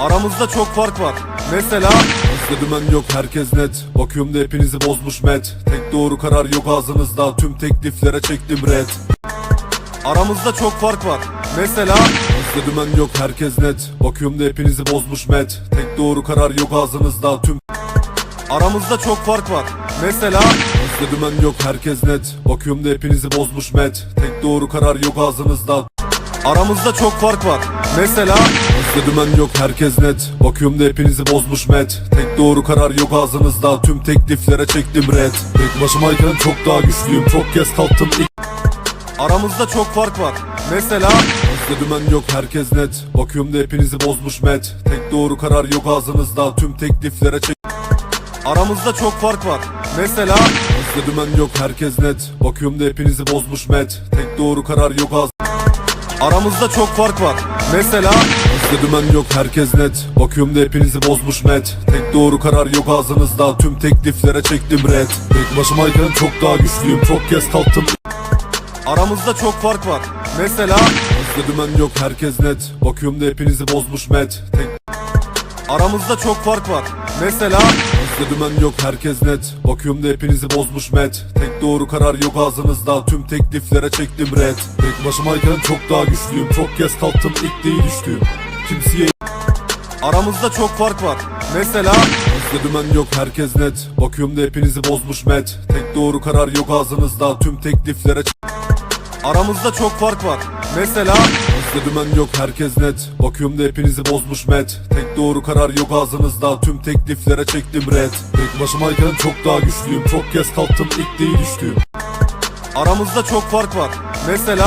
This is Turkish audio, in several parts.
Aramızda çok fark var. Mesela Bizde dümen yok herkes net. Bakıyorum da hepinizi bozmuş met Tek doğru karar yok ağzınızda. Tüm tekliflere çektim red. Aramızda çok fark var. Mesela Bizde dümen yok herkes net. Bakıyorum da hepinizi bozmuş met Tek doğru karar yok ağzınızda. Tüm aramızda çok fark var. Mesela Bizde dümen yok herkes net. Bakıyorum da hepinizi bozmuş met Tek doğru karar yok ağzınızda. aramızda çok fark var. Mesela Bizde dümen yok herkes net. Bakıyorum da hepinizi bozmuş met. Tek doğru karar yok ağzınızda. Tüm tekliflere çektim red. Tek başımayken çok daha güçlüyüm. Çok kez kalktım ilk. Aramızda çok fark var. Mesela Bizde dümen yok herkes net. Bakıyorum da hepinizi bozmuş met. Tek doğru karar yok ağzınızda. Tüm tekliflere çek aramızda çok fark var. Mesela Bizde dümen yok herkes net. Bakıyorum da hepinizi bozmuş met. Tek doğru karar yok ağz aramızda çok fark var. Mesela Bizde dümen yok herkes net. Bakıyorum da hepinizi bozmuş met. Tek doğru karar yok ağzınızda. Tüm tekliflere çektim red. Tek başımayken çok daha güçlüyüm. Çok kez kalktım aramızda çok fark var. Mesela Bizde dümen yok herkes net. Bakıyorum da hepinizi bozmuş met. Tek aramızda çok fark var. Mesela Bizde dümen yok herkes net. Bakıyorum da hepinizi bozmuş met. Tek doğru karar yok ağzınızda. Tüm tekliflere çektim red. Tek başımayken çok daha güçlüyüm. Çok kez kalktım ilk değil düştüm Kimseye aramızda çok fark var. Mesela Bizde dümen yok herkes net. Bakıyorum da hepinizi bozmuş met. Tek doğru karar yok ağzınızda. Tüm tekliflere aramızda çok fark var. Mesela Bizde dümen yok herkes net. Bakıyorum da hepinizi bozmuş met. Tek doğru karar yok ağzınızda. Tüm tekliflere çektim red. Tek başımayken çok daha güçlüyüm. Çok kez kalktım ilk değil düştüm aramızda çok fark var. Mesela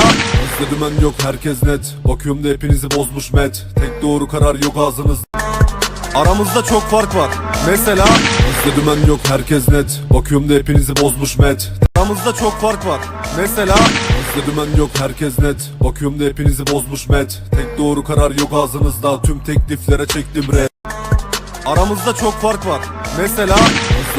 Bizde dümen yok herkes net. Bakıyorum da hepinizi bozmuş met. Tek doğru karar yok ağzınızda aramızda çok fark var. Mesela Bizde dümen yok herkes net. Bakıyorum da hepinizi bozmuş met. Aramızda çok fark var. Mesela Bizde dümen yok herkes net. Bakıyorum da hepinizi bozmuş met. Tek doğru karar yok ağzınızda. Tüm tekliflere çektim red aramızda çok fark var. Mesela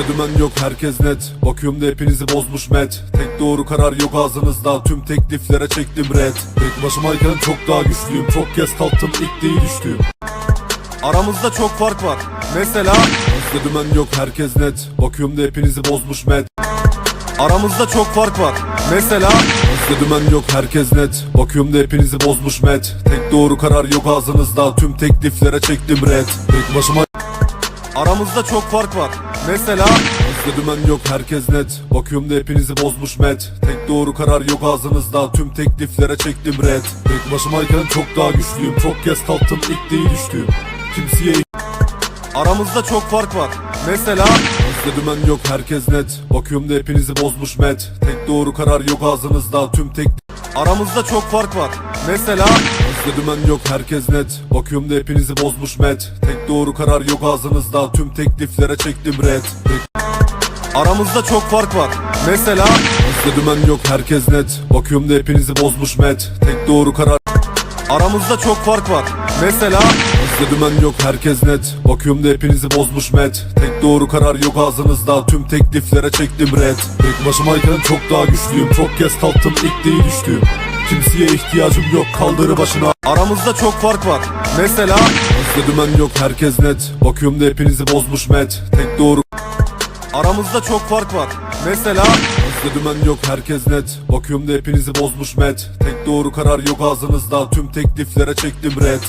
Bizde dümen yok herkes net. Bakıyorum da hepinizi bozmuş met. Tek doğru karar yok ağzınızda. Tüm tekliflere çektim red. Tek başımayken çok daha güçlüyüm. Çok kez kalktım ilk değil düştüm aramızda çok fark var. Mesela Bizde dümen yok herkes net. Bakıyorum da hepinizi bozmuş met. Aramızda çok fark var. Mesela Bizde dümen yok herkes net. Bakıyorum da hepinizi bozmuş met. Tek doğru karar yok ağzınızda. Tüm tekliflere çektim red. Tek başıma aramızda çok fark var. Mesela Bizde dümen yok herkes net. Bakıyorum da hepinizi bozmuş met. Tek doğru karar yok ağzınızda. Tüm tekliflere çektim red. Tek başımayken çok daha güçlüyüm. Çok kez kalktım ilk değil düştüm Kimseye aramızda çok fark var. Mesela Bizde dümen yok herkes net. Bakıyorum da hepinizi bozmuş met. Tek doğru karar yok ağzınızda. Tüm tek aramızda çok fark var. Mesela Bizde dümen yok herkes net. Bakıyorum da hepinizi bozmuş met. Tek doğru karar yok ağzınızda. Tüm tekliflere çektim red. Tek aramızda çok fark var. Mesela Bizde dümen yok herkes net. Bakıyorum da hepinizi bozmuş met. Tek doğru karar aramızda çok fark var. Mesela Bizde dümen yok herkes net. Bakıyorum da hepinizi bozmuş met. Tek doğru karar yok ağzınızda. Tüm tekliflere çektim red. Tek başımayken çok daha güçlüyüm. Çok kez kalktım ilk değil düştüm Kimseye ihtiyacım yok kaldırı başına. Aramızda çok fark var. Mesela Bizde dümen yok herkes net. Bakıyorum da hepinizi bozmuş met Tek doğru aramızda çok fark var. Mesela Bizde dümen yok herkes net. Bakıyorum da hepinizi bozmuş met Tek doğru karar yok ağzınızda. Tüm tekliflere çektim red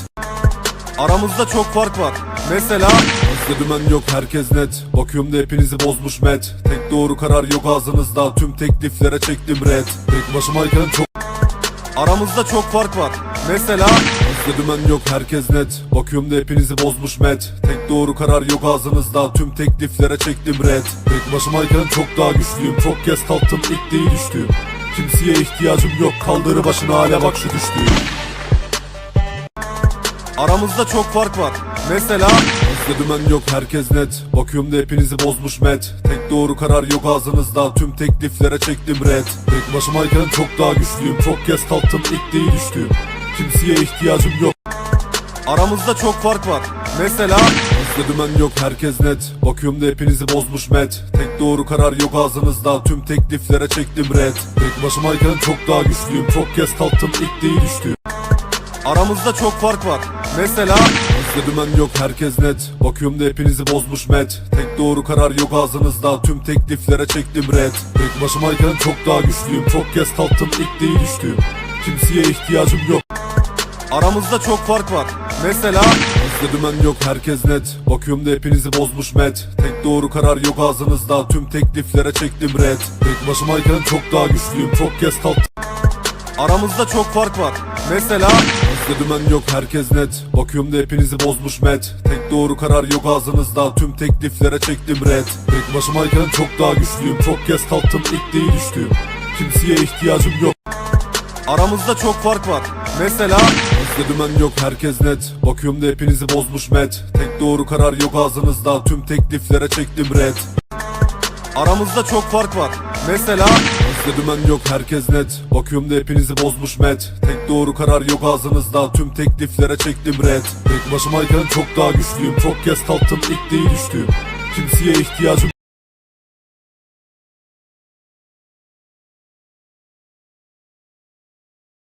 aramızda çok fark var. Mesela Bizde dümen yok herkes net. Bakıyorum da hepinizi bozmuş met Tek doğru karar yok ağzınızda. Tüm tekliflere çektim red Tek başımayken çok aramızda çok fark var. Mesela Bizde dümen yok herkes net. Bakıyorum da hepinizi bozmuş met. Tek doğru karar yok ağzınızda. Tüm tekliflere çektim red. Tek başımayken çok daha güçlüyüm. Çok kez kalktım ilk değil düştüm Kimseye ihtiyacım yok. Kaldırı başına hala bak şu düştüğüm. Aramızda çok fark var. Mesela Bizde dümen yok herkes net. Bakıyorum da hepinizi bozmuş met doğru karar yok ağzınızda. Tüm tekliflere çektim red. Tek başımayken çok daha güçlüyüm. Çok kez kalktım ilk değil düştüm Kimseye ihtiyacım yok. Aramızda çok fark var. Mesela Bizde dümen yok herkes net. Bakıyorum da hepinizi bozmuş met. Tek doğru karar yok ağzınızda. Tüm tekliflere çektim red. Tek başımayken çok daha güçlüyüm. Çok kez kalktım ilk değil düştüm aramızda çok fark var. Mesela Bizde dümen yok herkes net. Bakıyorum da hepinizi bozmuş met. Tek doğru karar yok ağzınızda. Tüm tekliflere çektim red. Tek başımayken çok daha güçlüyüm. Çok kez kalktım ilk değil düştüm Kimseye ihtiyacım yok. Aramızda çok fark var. Mesela Bizde dümen yok herkes net. Bakıyorum da hepinizi bozmuş met. Tek doğru karar yok ağzınızda. Tüm tekliflere çektim red. Tek başımayken çok daha güçlüyüm. Çok kez kalktım aramızda çok fark var. Mesela Bizde dümen yok herkes net. Bakıyorum da hepinizi bozmuş met. Tek doğru karar yok ağzınızda. Tüm tekliflere çektim red. Tek başımayken çok daha güçlüyüm. Çok kez kalktım ilk değil düştüm Kimseye ihtiyacım yok. Aramızda çok fark var. Mesela Bizde dümen yok herkes net. Bakıyorum da hepinizi bozmuş met. Tek doğru karar yok ağzınızda. Tüm tekliflere çektim red. Aramızda çok fark var. Mesela Bizde dümen yok herkes net. Bakıyorum da hepinizi bozmuş met. Tek doğru karar yok ağzınızda. Tüm tekliflere çektim red. Tek başımayken çok daha güçlüyüm. Çok kez kalktım ilk değil düştüm Kimseye ihtiyacım